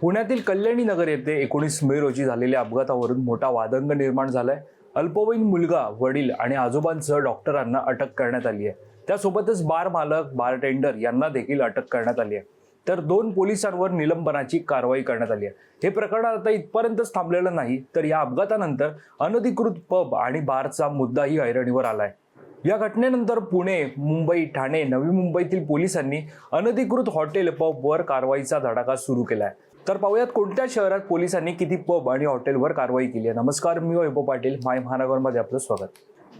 पुण्यातील कल्याणी नगर येथे एकोणीस मे रोजी झालेल्या अपघातावरून मोठा वादंग निर्माण झालाय. अल्पवयीन मुलगा वडील आणि आजोबांसह डॉक्टरांना अटक करण्यात आली आहे. त्यासोबतच बार मालक बार टेंडर यांना देखील अटक करण्यात आली आहे. तर दोन पोलिसांवर निलंबनाची कारवाई करण्यात आली आहे. हे प्रकरण आता इथपर्यंतच थांबलेलं नाही तर या अपघातानंतर अनधिकृत पब आणि बारचा मुद्दाही ऐरणीवर आलाय. या घटनेनंतर पुणे मुंबई ठाणे नवी मुंबईतील पोलिसांनी अनधिकृत हॉटेल पबवर कारवाईचा धडाका सुरू केला आहे तर पाहूयात कोणत्या शहरात पोलिसांनी किती पब आणि हॉटेलवर कारवाई केली आहे. नमस्कार मी वैभव पाटील. माय महानगरमध्ये आपलं स्वागत.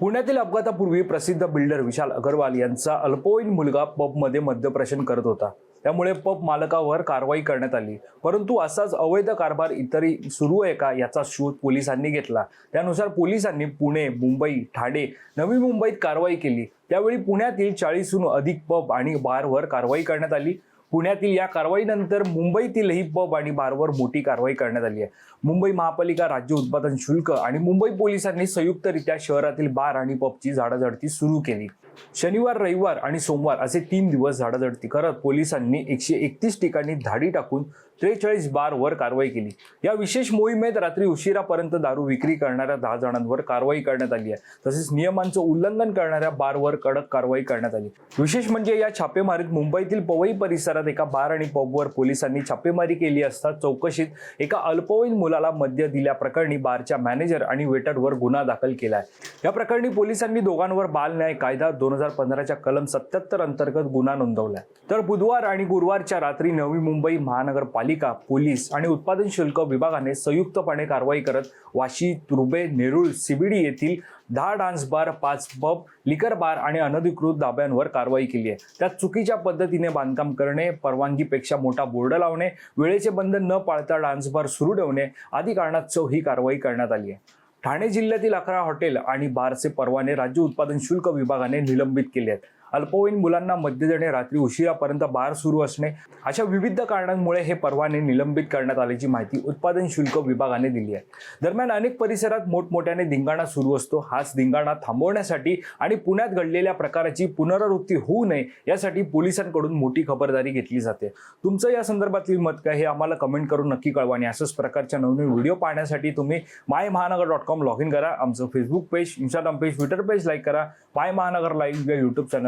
पुण्यातील अपघातापूर्वी प्रसिद्ध बिल्डर विशाल अगरवाल यांचा अल्पवयीन मुलगा पबमध्ये मद्यप्राशन करत होता. त्यामुळे पब मालकावर कारवाई करण्यात आली. परंतु असाच अवैध कारभार इतरही सुरू आहे का याचा शोध पोलिसांनी घेतला. त्यानुसार पोलिसांनी पुणे मुंबई ठाणे नवी मुंबईत कारवाई केली. त्यावेळी पुण्यातील चाळीसहून अधिक पब आणि बारवर कारवाई करण्यात आली. पुण्यातील या कारवाईनंतर मुंबईतीलही पब आणि बारवर मोठी कारवाई करण्यात आली आहे. मुंबई महापालिका राज्य उत्पादन शुल्क आणि मुंबई पोलिसांनी संयुक्तरित्या शहरातील बार आणि पबची झाडाझडती सुरू केली. शनिवार रविवार आणि सोमवार असे तीन दिवस झाडाझडती करत पोलिसांनी एकशे एकतीस ठिकाणी धाडी टाकून त्रेचाळीस बारवर कारवाई केली. या विशेष मोहिमेत रात्री उशिरापर्यंत दारू विक्री करणाऱ्या दहा जणांवर कारवाई करण्यात आली आहे. तसेच नियमांचं उल्लंघन करणाऱ्या बारवर कडक कारवाई करण्यात आली. विशेष म्हणजे या छापेमारीत मुंबईतील पवई परिसरात एका बार आणि पबवर पोलिसांनी छापेमारी केली असता चौकशीत एका अल्पवयीन मुलाला मद्य दिल्याप्रकरणी बारच्या मॅनेजर आणि वेटरवर गुन्हा दाखल केला आहे या प्रकरणी पोलिसांनी दोघांवर बाल न्याय कायदा दोन हजार पंधराच्या कलम सत्याहत्तर अंतर्गत गुन्हा नोंदवलाय. तर बुधवार आणि गुरुवारच्या रात्री नवी मुंबई महानगरपालिका पोलीस आणि उत्पादन शुल्क विभागाने संयुक्तपणे कारवाई करत वाशी तुर्बे नेरुळ सीबीडी येथील दहा डान्स बार पाच पब लिकर बार आणि अनधिकृत धाब्यांवर कारवाई केली आहे. त्यात चुकीच्या पद्धतीने बांधकाम करणे परवानगीपेक्षा मोठा बोर्ड लावणे वेळेचे बंधन न पाळता डान्स बार सुरू ठेवणे आदी कारणास्तव ही कारवाई करण्यात आली आहे. ठाणे जिल्ह्यातील अकरा हॉटेल आणि बारचे परवाने राज्य उत्पादन शुल्क विभागाने निलंबित केले आहेत. अल्पवयीन मुलांना मद्य देणे रात्री उशिरापर्यंत बार सुरू असणे अशा विविध कारणांमुळे हे परवाने निलंबित करण्यात आल्याची माहिती उत्पादन शुल्क विभागाने दिली आहे. दरम्यान अनेक परिसरात मोठमोठ्याने धिंगाणा सुरू असतो. हाच धिंगाणा थांबवण्यासाठी आणि पुण्यात घडलेल्या प्रकाराची पुनरावृत्ती होऊ नये यासाठी पोलिसांकडून मोठी खबरदारी घेतली जाते. तुमचं या संदर्भातील मत काय हे आम्हाला कमेंट करून नक्की कळवा आणि असंच प्रकारच्या नवनवीन व्हिडिओ पाहण्यासाठी तुम्ही माय महानगर डॉट कॉम लॉग इन करा. आमचं Facebook page Instagram page Twitter page like करा. माय महानगर लाईव्ह या यूट्यूब